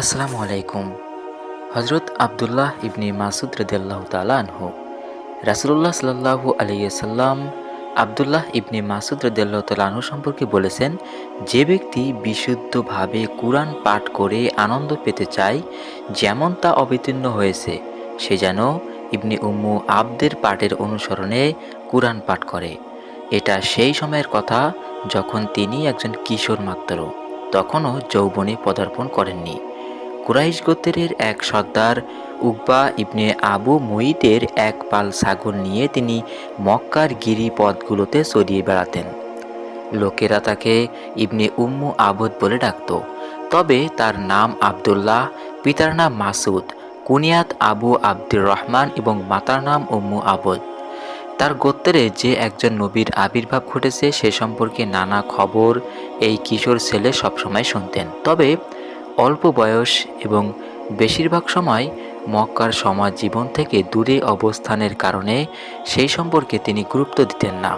আসসালামু আলাইকুম। হজরত আবদুল্লাহ ইবনি মাসুদ রদিয়াল্লাহ তালা আনহু। রাসুল্লাহ সাল্লাহু আলাইসাল্লাম আবদুল্লাহ ইবনি মাসুদ রদিয়াল্লাহ তালাহু সম্পর্কে বলেছেন, যে ব্যক্তি বিশুদ্ধভাবে কোরআন পাঠ করে আনন্দ পেতে চায়, যেমন তা অবতীর্ণ হয়েছে, সে যেন ইবনি উম্মু আবদের পাঠের অনুসরণে কোরআন পাঠ করে। এটা সেই সময়ের কথা যখন তিনি একজন কিশোর মাত্র, তখনও যৌবনে পদার্পণ করেননি। কুরাইশ গোত্রের এক সর্দার উকবা ইবনে আবু মুইতের এক পাল ছাগল নিয়ে তিনি মক্কার গিরিপথগুলোতে চড়িয়ে বেড়াতেন। লোকেরা তাকে ইবনে উম্মু আবদ বলে ডাকত। তবে তার নাম আবদুল্লাহ, পিতার নাম মাসুদ কুনিয়াত আবু আব্দুর রহমান এবং মাতার নাম উম্মু আবদ। তার গোত্রে যে একজন নবীর আবির্ভাব ঘটেছে সে সম্পর্কে নানা খবর এই কিশোর ছেলে সবসময় শুনতেন। তবে অল্প বয়স এবং বেশিরভাগ সময় মক্কার সমাজ জীবন থেকে দূরে অবস্থানের কারণে সেই সম্পর্কে তিনি গুরুত্ব দিতেন না।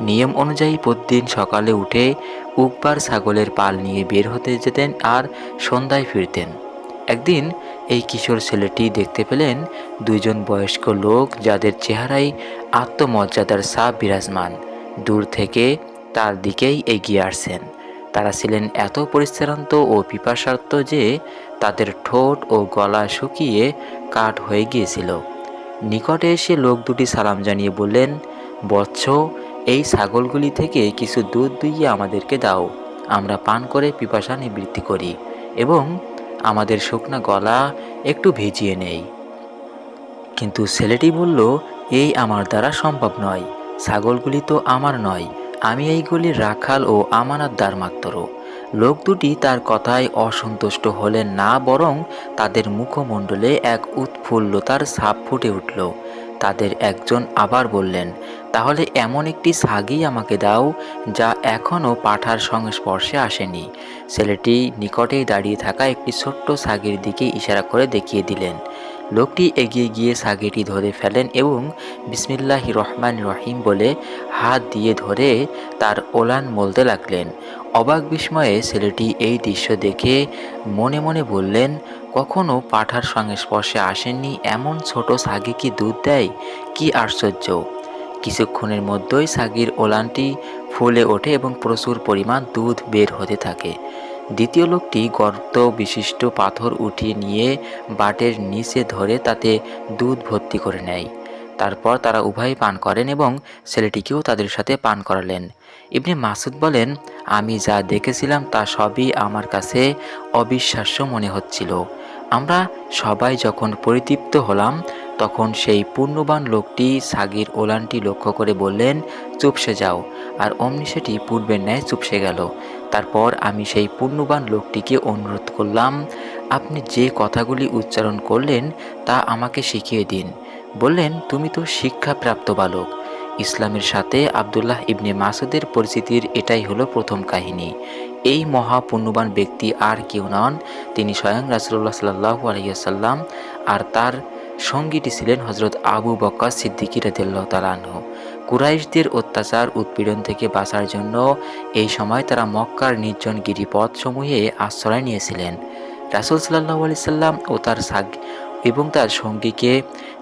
নিয়ম অনুযায়ী প্রতিদিন সকালে উঠে উকবার ছাগলের পাল নিয়ে বের হতে যেতেন আর সন্ধ্যায় ফিরতেন। একদিন এই কিশোর ছেলেটি দেখতে পেলেন দুইজন বয়স্ক লোক যাদের চেহারায় আত্মমর্যাদার সাপ বিরাজমান। দূর থেকে তার দিকেই এগিয়ে আসছেন। তারা ছিলেন এত পরিশ্রান্ত ও পিপাসার্থ যে তাদের ঠোঁট ও গলা শুকিয়ে কাঠ হয়ে গিয়েছিল। নিকটে এসে লোক দুটি সালাম জানিয়ে বললেন, বৎস, এই ছাগলগুলি থেকে কিছু দুধ দুইয়ে আমাদেরকে দাও। আমরা পান করে পিপাসা নিবৃত্তি করি এবং আমাদের শুকনা গলা একটু ভিজিয়ে নেই। কিন্তু ছেলেটি বলল, এই আমার দ্বারা সম্ভব নয়। ছাগলগুলি তো আমার নয়। আমি এইগুলি রাখাল ও আমানাতদার মাত্র লোক দুটি তার কথায় অসন্তুষ্ট হলেন না বরং তাদের মুখমণ্ডলে এক উৎফুল্লতার ছাপ ফুটে উঠল। তাদের একজন আবার বললেন, তাহলে এমন একটি সাগি আমাকে দাও যা এখনও পাঠার সংস্পর্শে আসেনি। ছেলেটি নিকটেই দাঁড়িয়ে থাকা একটি ছোট্ট সাগির দিকে ইশারা করে দেখিয়ে দিলেন। লোকটি এগিয়ে গিয়ে সাগিটি ধরে ফেলেন এবং বিসমিল্লাহ রহমান রহিম বলে হাত দিয়ে ধরে তার ওলান মলতে লাগলেন। অবাক বিস্ময়ে ছেলেটি এই দৃশ্য দেখে মনে মনে বললেন, কখনো পাঠার সঙ্গে স্পর্শে আসেননি এমন ছোট সাগি কি দুধ দেয়? কি আশ্চর্য! কিছুক্ষণের মধ্যেই সাগির ওলানটি ফুলে ওঠে এবং প্রচুর পরিমাণ দুধ বের হতে থাকে। দ্বিতীয় লোকটি গর্ত বিশিষ্ট পাথর উঠিয়ে নিয়ে বাটের নিচে ধরে তাতে দুধ ভর্তি করে নেয়। তারপর তারা উভয় পান করেন এবং ছেলেটিকেও তাদের সাথে পান করালেন। ইবনে মাসুদ বলেন, আমি যা দেখেছিলাম তা সবই আমার কাছে অবিশ্বাস্য মনে হচ্ছিল। আমরা সবাই যখন পরিতৃপ্ত হলাম, তখন সেই পূর্ণবান লোকটি সাগির ওলানটি লক্ষ্য করে বললেন, চুপসে যাও আর অমনি সেটি পূর্বের ন্যায় চুপসে গেল। তারপর আমি সেই পুণ্যবান লোকটিকে অনুরোধ করলাম, আপনি যে কথাগুলি উচ্চারণ করলেন তা আমাকে শিখিয়ে দিন। বললেন, তুমি তো শিক্ষাপ্রাপ্ত বালক। ইসলামের সাথে আবদুল্লাহ ইবনে মাসুদের পরিচিতির এটাই হলো প্রথম কাহিনী। এই মহাপুণ্যবান ব্যক্তি আর কেউ নন, তিনি স্বয়ং রাসুল্লাহ সাল্লাহ আলহিয়াসাল্লাম আর তার সঙ্গীটি ছিলেন হজরত আবু বক্কা সিদ্দিকি রাদিল্লাহ তালাহ কুরাইশদের অত্যাচার উৎপীড়ন থেকে বাঁচার জন্য এই সময় তারা মক্কার নির্জন গিরিপথ সমূহে আশ্রয় নিয়েছিলেন। রাসুল সাল্লাহ আলি সাল্লাম ও তার সাগ এবং তার সঙ্গীকে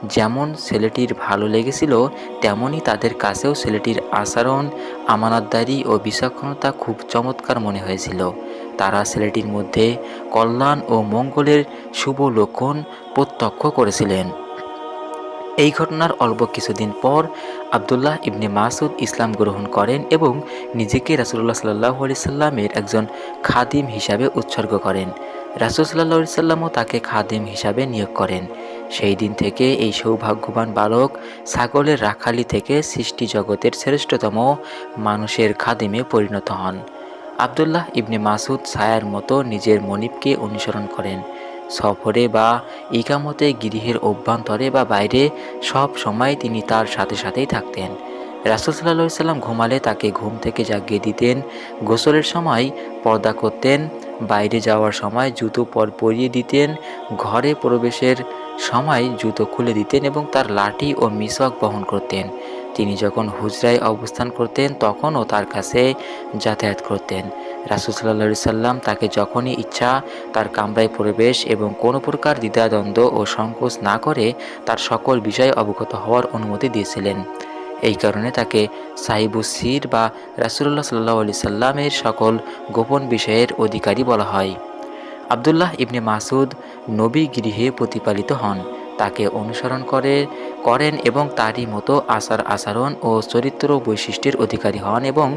যেমন ছেলেটির ভালো লেগেছিল তেমনই তাদের কাছেও ছেলেটির আচরণ, আমানতদারি ও বিচক্ষণতা খুব চমৎকার মনে হয়েছিল। তারা ছেলেটির মধ্যে কল্যাণ ও মঙ্গলের শুভ লক্ষণ প্রত্যক্ষ করেছিলেন। এই ঘটনার অল্প কিছুদিন পর আবদুল্লাহ ইবনে মাসুদ ইসলাম গ্রহণ করেন এবং নিজেকে রাসুল্লাহ সাল্লাহ সাল্লামের একজন খাদিম হিসাবে উৎসর্গ করেন। রাসুল সাল্লাহ সাল্লামও তাকে খাদিম হিসাবে নিয়োগ করেন। সেই দিন থেকে এই সৌভাগ্যবান বালক ছাগলের রাখালি থেকে সৃষ্টি জগতের শ্রেষ্ঠতম মানুষের খাদিমে পরিণত হন। আবদুল্লাহ ইবনে মাসুদ ছায়ার মতো নিজের মনিবকে অনুসরণ করেন। সফরে বা ইকামতে গৃহের অভ্যন্তরে বা বাইরে সব সময় তিনি তার সাথে সাথেই থাকতেন। রাসুল সাল্লাহ সাল্লাম ঘুমালে তাকে ঘুম থেকে জাগিয়ে দিতেন, গোসলের সময় পর্দা করতেন, বাইরে যাওয়ার সময় জুতো পর পরিয়ে দিতেন, ঘরে প্রবেশের সময় জুতো খুলে দিতেন এবং তার লাঠি ও মিসক বহন করতেন। তিনি যখন হুজরায় অবস্থান করতেন তখনও তার কাছে যাতায়াত করতেন। রাসুল সাল্লা সাল্লাম তাকে যখনই ইচ্ছা তার কামরায় প্রবেশ এবং কোনো প্রকার দ্বিধাদ্বন্দ্ব ও সংকোচ না করে তার সকল বিষয়ে অবগত হওয়ার অনুমতি দিয়েছিলেন। এই কারণে তাকে সাহিবুসির বা রাসুল্লাহ সাল্লাহ আলি সাল্লামের সকল গোপন বিষয়ের অধিকারী বলা হয়। আবদুল্লাহ ইবনে মাসুদ নবী গৃহে প্রতিপালিত হন। তাকে অনুসরণ করে, করেন এবং তারই মতো আচার আচরণ ও চরিত্র বৈশিষ্ট্যের অধিকারী হন এবং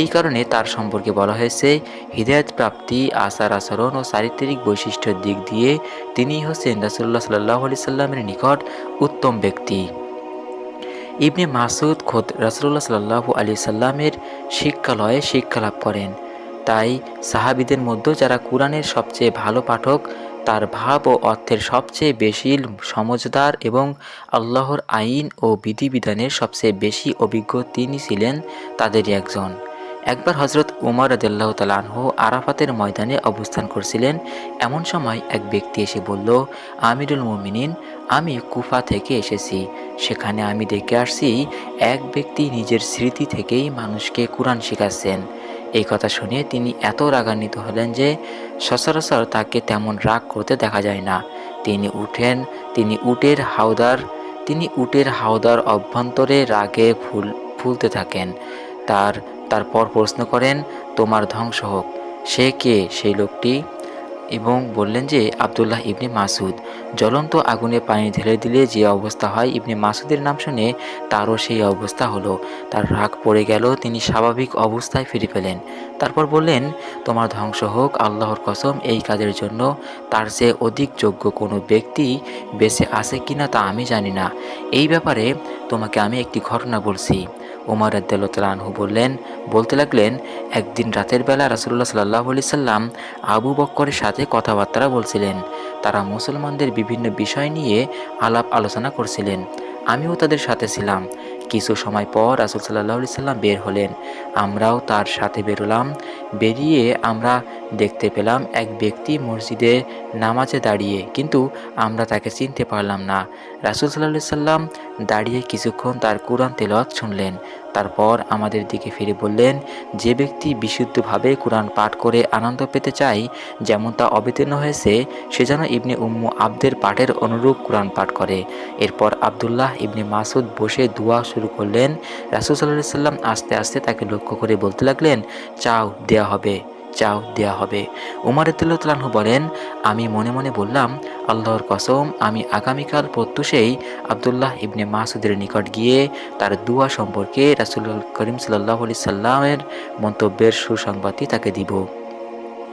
এই কারণে তার সম্পর্কে বলা হয়েছে হৃদয়ত প্রাপ্তি, আচার আচরণ ও চারিত্রিক বৈশিষ্ট্যের দিক দিয়ে তিনি হচ্ছেন রাসুল্লাহ সাল্লাহ আলি সাল্লামের নিকট উত্তম ব্যক্তি। ইবনে মাসুদ খোদ রাসুল্লাহ সাল্লাহু আলি সাল্লামের শিক্ষালয়ে শিক্ষা লাভ করেন। তাই সাহাবিদের মধ্যে যারা কোরআনের সবচেয়ে ভালো পাঠক তার ভাব ও অর্থের সবচেয়ে বেশি সমজদার এবং আল্লাহর আইন ও বিধিবিধানের সবচেয়ে বেশি অভিজ্ঞ তিনি ছিলেন তাদেরই একজন। একবার হজরত উমর আদাল্লাহ তালাহ আরাফাতের ময়দানে অবস্থান করছিলেন। এমন সময় এক ব্যক্তি এসে বলল, আমিরুল মুমিনিন, আমি কুফা থেকে এসেছি। সেখানে আমি দেখে আসছি, এক ব্যক্তি নিজের স্মৃতি থেকেই মানুষকে কোরআন শেখাচ্ছেন। এই কথা শুনে তিনি এত রাগান্বিত হলেন যে সচরাচর তাকে তেমন রাগ করতে দেখা যায় না। তিনি উঠেন, তিনি উটের হাওদার, তিনি উটের হাওদার অভ্যন্তরে রাগে ফুল, ফুলতে থাকেন। তার, তারপর প্রশ্ন করেন, তোমার ধ্বংস হোক, সে কে? সেই লোকটি? এবং বললেন যে, আবদুল্লাহ ইবনে মাসুদ জ্বলন্ত আগুনে পানি ঢেলে দিলে যে অবস্থা হয় ইবনে মাসুদের নাম শুনে তারও সেই অবস্থা হলো। তার রাগ পড়ে গেল, তিনি স্বাভাবিক অবস্থায় ফিরে পেলেন। তারপর বললেন, তোমার ধ্বংস হোক, আল্লাহর কসম, এই কাজের জন্য তার চেয়ে অধিক যোগ্য কোনো ব্যক্তি বেঁচে আছে কিনা তা আমি জানি না। এই ব্যাপারে তোমাকে আমি একটি ঘটনা বলছি। উমর আদালতালহু বললেন, বলতে লাগলেন, একদিন রাতের বেলা রাসুল্লাহ সাল্লাহ আলি সাল্লাম আবু বক্করের সাথে কথাবার্তা বলছিলেন। তারা মুসলমানদের বিভিন্ন বিষয় নিয়ে আলাপ আলোচনা করছিলেন। আমিও তাদের সাথে ছিলাম। কিছু সময় পর রাসুল সাল্লাহ সাল্লাম বের হলেন। আমরাও তার সাথে বেরোলাম। বেরিয়ে আমরা দেখতে পেলাম এক ব্যক্তি মসজিদে নামাজে দাঁড়িয়ে, কিন্তু আমরা তাকে চিনতে পারলাম না। রাসুল সাল্লাহ সাল্লাম দাঁড়িয়ে কিছুক্ষণ তার কোরআন তেলত শুনলেন। তারপর আমাদের দিকে ফিরে বললেন, যে ব্যক্তি বিশুদ্ধভাবে কোরআন পাঠ করে আনন্দ পেতে চায় যেমন তা অবতীর্ণ হয়েছে, সে যেন ইবনে উম্মু আব্দের পাঠের অনুরূপ কোরআন পাঠ করে। এরপর আবদুল্লাহ ইবনে মাসুদ বসে দোয়া শুরু করলেন। রাসুল সাল্লাহ সাল্লাম আস্তে আস্তে তাকে লক্ষ্য করে বলতে লাগলেন, চাও, দেয়া হবে, চাও, দেয়া হবে। উমার তুল্লাহু বলেন, আমি মনে মনে বললাম, আল্লাহর কসম, আমি আগামীকাল প্রত্যুষেই আবদুল্লাহ ইবনে মাসুদের নিকট গিয়ে তার দুয়া সম্পর্কে রাসুল করিম সাল্লাহ আলি সাল্লামের মন্তব্যের সুসংবাদই তাকে দিব।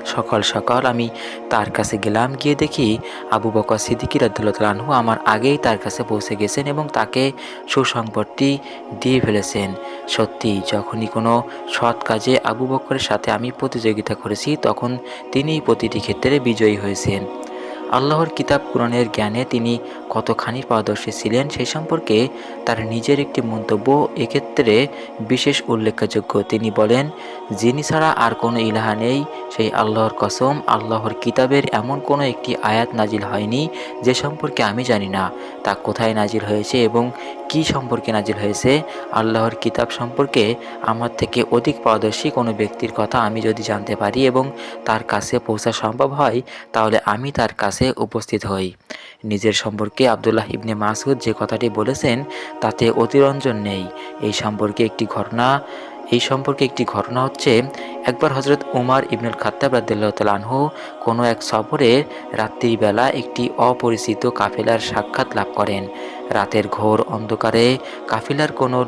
সকাল সকাল আমি তার কাছে গেলাম, গিয়ে দেখি আবু বকর সিদ্দিকি রাদুল্লাহু আমার আগেই তার কাছে পৌঁছে গেছেন এবং তাকে সুসংবাদটি দিয়ে ফেলেছেন। সত্যি, যখনই কোনো সৎ কাজে আবু বকরের সাথে আমি প্রতিযোগিতা করেছি, তখন তিনি প্রতিটি ক্ষেত্রে বিজয়ী হয়েছেন। আল্লাহর কিতাব, কোরআনের জ্ঞানে তিনি কতখানি পারদর্শী ছিলেন সেই সম্পর্কে তার নিজের একটি মন্তব্য এক্ষেত্রে বিশেষ উল্লেখযোগ্য। তিনি বলেন, যিনি ছাড়া আর কোনো ইলাহা নেই, সেই আল্লাহর কসম, আল্লাহর কিতাবের এমন কোনো একটি আয়াত নাজিল হয়নি যে সম্পর্কে আমি জানি না। তা কোথায় নাজিল হয়েছে এবং কি সম্পর্কে নাজিল হয়েছে? আল্লাহর কিতাব সম্পর্কে আমার থেকে অধিক পারদর্শী কোনো ব্যক্তির কথা আমি যদি জানতে পারি এবং তার কাছে পৌঁছা সম্ভব হয়, তাহলে আমি তার কাছে উপস্থিত হই। নিজের সম্পর্কে আবদুল্লাহ ইবনে মাসুদ যে কথাটি বলেছেন, তাতে অতিরঞ্জন নেই। এই সম্পর্কে একটি ঘটনা, এই সম্পর্কে একটি ঘটনা হচ্ছে, একবার হজরত উমার ইবনুল খাত্তাব রাদ্দাল্লাহ তালানহু কোনো এক সফরে রাত্রিবেলা একটি অপরিচিত কাফেলার সাক্ষাৎ লাভ করেন। রাতের ঘোর অন্ধকারে কাফিলার কোনো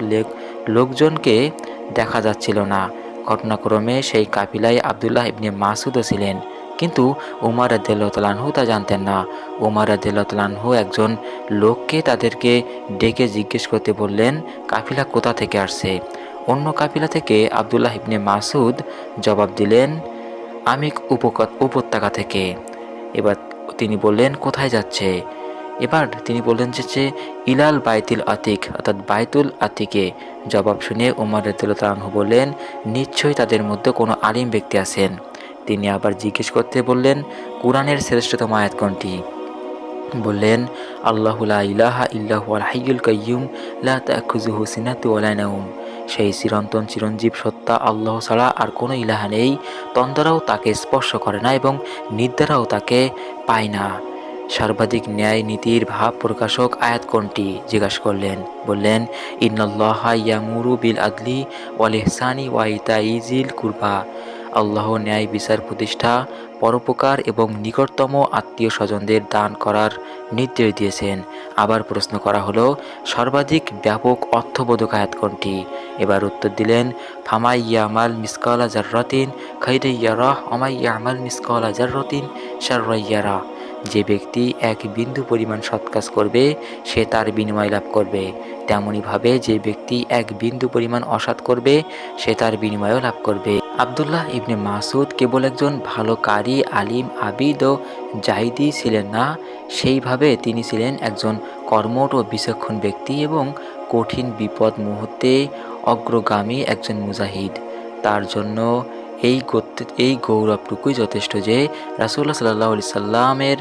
লোকজনকে দেখা যাচ্ছিল না। ঘটনাক্রমে সেই কাফিলায় আবদুল্লাহ ইবনে মাসুদও ছিলেন। কিন্তু উমার আদাল্লাহতালাহু তা জানতেন না। উমার আদাল্লাহতালাহু একজন লোককে তাদেরকে ডেকে জিজ্ঞেস করতে বললেন, কাফিলা কোথা থেকে আসছে? অন্য কাফিলা থেকে আবদুল্লাহ ইবনে মাসুদ জবাব দিলেন, আমি উপত্যকা থেকে। এবার তিনি বললেন, কোথায় যাচ্ছে? এবার তিনি বললেন যে ইলাল বাইতুল আতিক, অর্থাৎ বাইতুল আতিকে। জবাব শুনে উমার রদুল্লাহ বললেন, নিশ্চয়ই তাদের মধ্যে কোনো আলিম ব্যক্তি আছেন। তিনি আবার জিজ্ঞেস করতে বললেন, কোরআনের শ্রেষ্ঠতম আয়াত কোনটি? বললেন আল্লাহুলা ইলাহা ইল্লাহু আল হাইয়ুল কাইয়ুম, লা তাখুযুহু সিনাতু ওয়ালা সেই চিরন্তন চিরঞ্জীব সত্তা আল্লাহ ছাড়া আর কোনো ইলাহা নেই, তন্দ্রাও তাকে স্পর্শ করে না এবং নিদ্রাও তাকে পায় না। সর্বাধিক ন্যায় নীতির ভাব প্রকাশক আয়াত কোনটি? জিজ্ঞাসা করলেন, বললেন ইন্নআল্লাহ ইয়ামুরু বিল আদলি ওয়াল ইহসানি ওয়া ইতাইজিল কুরবা। আল্লাহ ন্যায় বিচার প্রতিষ্ঠা, পরোপকার এবং নিকটতম আত্মীয় স্বজনদের দান করার নির্দেশ দিয়েছেন। আবার প্রশ্ন করা হলো, সর্বাধিক ব্যাপক অর্থবোধক আয়াত কোনটি? এবার উত্তর দিলেন, ফামাই ইয়ামাল মিসকালা জার্রাতিন খৈরাইয়ারাহ অমাই ইয়ামাল মিসকালা জার্রাতিন শার্রাইয়ারা যে ব্যক্তি এক বিন্দু পরিমাণ সৎ কাজ করবে, সে তার বিনিময় লাভ করবে। তেমনইভাবে যে ব্যক্তি এক বিন্দু পরিমাণ অসৎ করবে, সে তার বিনিময়ও লাভ করবে। আবদুল্লাহ ইবনে মাসুদ কেবল একজন ভালো কারি আলিম, আবিদ ও জাহিদি ছিলেন না। সেইভাবে তিনি ছিলেন একজন কর্মঠ ও বিচক্ষণ ব্যক্তি এবং কঠিন বিপদ মুহূর্তে অগ্রগামী একজন মুজাহিদ। তার জন্য এই এই গৌরবটুকুই যথেষ্ট যে রাসুল্লাহ সাল্লাহ সাল্লামের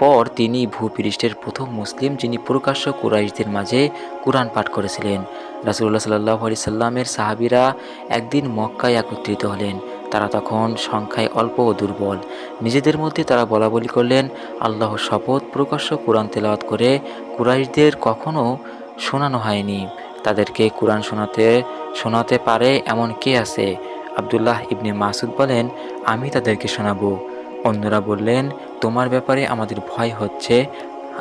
পর তিনি ভূপৃষ্ঠের প্রথম মুসলিম যিনি প্রকাশ্য কুরাইশদের মাঝে কোরআন পাঠ করেছিলেন। রাসুল্লাহ সাল্লাহ আলি সাল্লামের সাহাবিরা একদিন মক্কায় একত্রিত হলেন। তারা তখন সংখ্যায় অল্প ও দুর্বল। নিজেদের মধ্যে তারা বলা বলি করলেন, আল্লাহর শপথ প্রকাশ্য কোরআন তেলাওয়াত করে কুরাইশদের কখনও শোনানো হয়নি। তাদেরকে কোরআন শোনাতে শোনাতে পারে এমন কে আছে? আবদুল্লাহ ইবনে মাসুদ বলেন, আমি তাদেরকে শোনাবো। অন্যরা বললেন তোমার ব্যাপারে আমাদের ভয় হচ্ছে।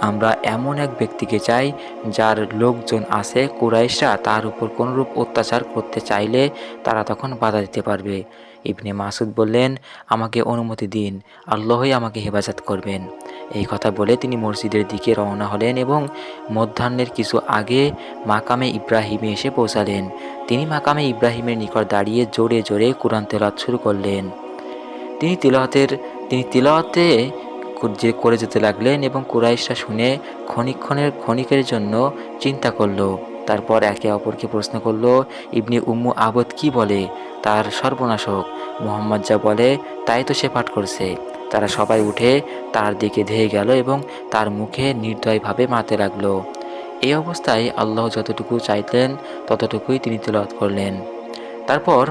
আমরা এমন এক ব্যক্তিকে চাই, যার লোকজন আছে কুরাইশরা, তার উপর কোনরূপ অত্যাচার করতে চাইলে তারা তখন বাধা দিতে পারবে। ইবনে মাসুদ বললেন, আমাকে অনুমতি দিন, আল্লাহই আমাকে হেফাজত করবেন। এই কথা বলে তিনি মসজিদের দিকে রওনা হলেন এবং মধ্যাহ্নের কিছু আগে মাকামে ইব্রাহিমে এসে পৌঁছালেন। তিনি মাকামে ইব্রাহিমের নিকট দাঁড়িয়ে জোরে জোরে কোরআন তেলাত শুরু করলেন। তিনি তিলাওয়াতের, তিনি তিলাওয়াতে যে করে যেতে লাগলেন এবং কুরাইশরা শুনে ক্ষণিক্ষণের ক্ষণিকের জন্য চিন্তা করল। তারপর একে অপরকে প্রশ্ন করল, ইবনি উম্মু আবদ কি বলে? তার সর্বনাশক মোহাম্মদ যা বলে, তাই তো সে পাঠ করছে। তারা সবাই উঠে তার দিকে ধেয়ে গেল এবং তার মুখে নির্দয়ভাবে মাতে লাগল। এই অবস্থায় আল্লাহ যতটুকু চাইতেন, ততটুকুই তিনি তেলাওয়াত করলেন। তারপর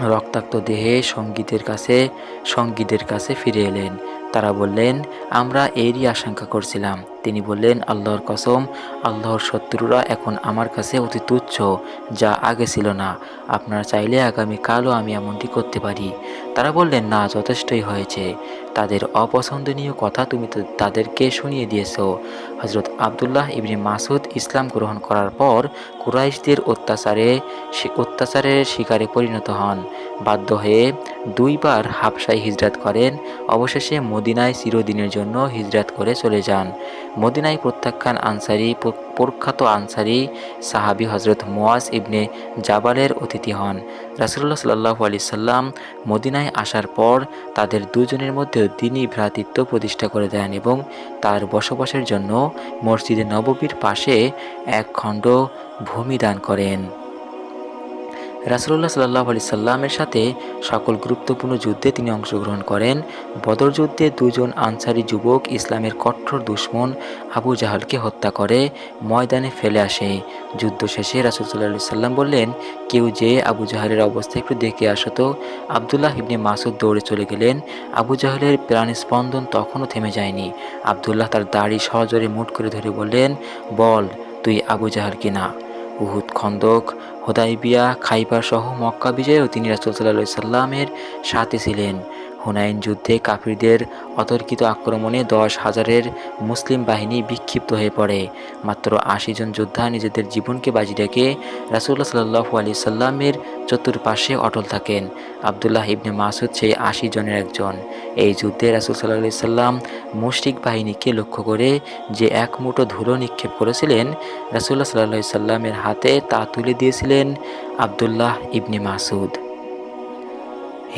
রক্তাক্ত দেহে সঙ্গীতের কাছে, সঙ্গীদের কাছে ফিরে এলেন। তারা বললেন আমরা এরই আশঙ্কা করছিলাম। তিনি বললেন, আল্লাহর কসম, আল্লাহর শত্রুরা এখন আমার কাছে অতি তুচ্ছ, যা আগে ছিল না। আপনারা চাইলে আগামীকালও আমি এমনটি করতে পারি। তারা বললেন, না, যথেষ্টই হয়েছে। তাদের অপছন্দনীয় কথা তুমি তাদেরকে শুনিয়ে দিয়েছ। হজরত আবদুল্লাহ ইবনে মাসুদ ইসলাম গ্রহণ করার পর কুরাইশদের অত্যাচারে অত্যাচারের শিকারে পরিণত হন। বাধ্য হয়ে দুইবার হাফসায় হিজরাত করেন। অবশেষে মদিনায় চিরদিনের জন্য হিজরাত করে চলে যান। মদিনায় প্রত্যাখ্যান আনসারি প্রখ্যাত আনসারি সাহাবি হজরত মোয়াজ ইবনে জাবালের অতিথি হন। রাসুল্লাহ সাল্লাহ আলি সাল্লাম মদিনায় আসার পর তাদের দুজনের মধ্যে দিনই ভ্রাতৃত্ব প্রতিষ্ঠা করে দেন এবং তার বসবাসের জন্য মসজিদে নববীর পাশে এক খণ্ড ভূমি দান করেন। রাসুল্লাহ সাল্লাহ আলি সাল্লামের সাথে সকল গুরুত্বপূর্ণ যুদ্ধে তিনি অংশগ্রহণ করেন। বদর যুদ্ধে দুজন আনসারি যুবক ইসলামের কঠোর দুশ্মন আবু জাহালকে হত্যা করে ময়দানে ফেলে আসে। যুদ্ধ শেষে রাসুল সাল্লাহ সাল্লাম বললেন, কেউ যে আবু জাহালের অবস্থা একটু দেখে আসতো, আবদুল্লাহ ইবনে মাসুদ দৌড়ে চলে গেলেন। আবু জাহালের প্রাণ স্পন্দন তখনও থেমে যায়নি। আবদুল্লাহ তার দাড়ি সহজরে মুট করে ধরে বললেন, বল, তুই আবু জাহাল কিনা খন্দক হোদাইবিয়া খাইবার সহ মক্কা বিজয়েও তিনি রাসুল সাল্লাহ সাল্লামের সাথে ছিলেন। হুনাইন যুদ্ধে কাফিরদের অতর্কিত আক্রমণে দশ হাজারের মুসলিম বাহিনী বিক্ষিপ্ত হয়ে পড়ে। মাত্র আশি জন যোদ্ধা নিজেদের জীবনকে বাজি রেখে রাসুল্লাহ সাল্লাহু আলি সাল্লামের চতুর্পাশে অটল থাকেন। আবদুল্লাহ ইবনে মাসুদ সেই আশি জনের একজন। এই যুদ্ধে রাসুল সাল্লাহ সাল্লাম মুশরিক বাহিনীকে লক্ষ্য করে যে এক মুঠো ধুলো নিক্ষেপ করেছিলেন রাসুল্লাহ সাল্লাহ সাল্লামের হাতে তা তুলে দিয়েছিলেন আবদুল্লাহ ইবনে মাসুদ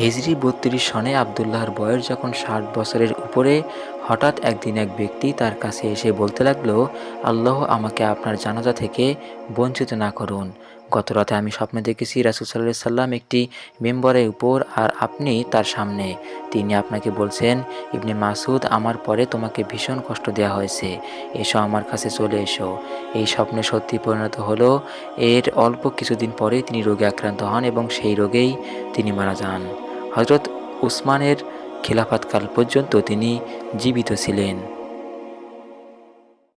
হিজরি বত্রিশ সনে আবদুল্লাহর বয়স যখন ষাট বছরের উপরে, হঠাৎ একদিন এক ব্যক্তি তার কাছে এসে বলতে লাগল, আল্লাহ আমাকে আপনার জানাজা থেকে বঞ্চিত না করুন। গত রাতে আমি স্বপ্নে দেখেছি রাসুল সাল্লাহ সাল্লাম একটি মেম্বরের উপর আর আপনি তার সামনে। তিনি আপনাকে বলছেন, ইবনে মাসুদ আমার পরে তোমাকে ভীষণ কষ্ট দেওয়া হয়েছে। এসো আমার কাছে চলে এসো। এই স্বপ্নে সত্যি পরিণত হলো, এর অল্প কিছুদিন পরেই তিনি রোগে আক্রান্ত হন এবং সেই রোগেই তিনি মারা যান। হজরত উসমানের খিলাফতকাল পর্যন্ত তিনি জীবিত ছিলেন।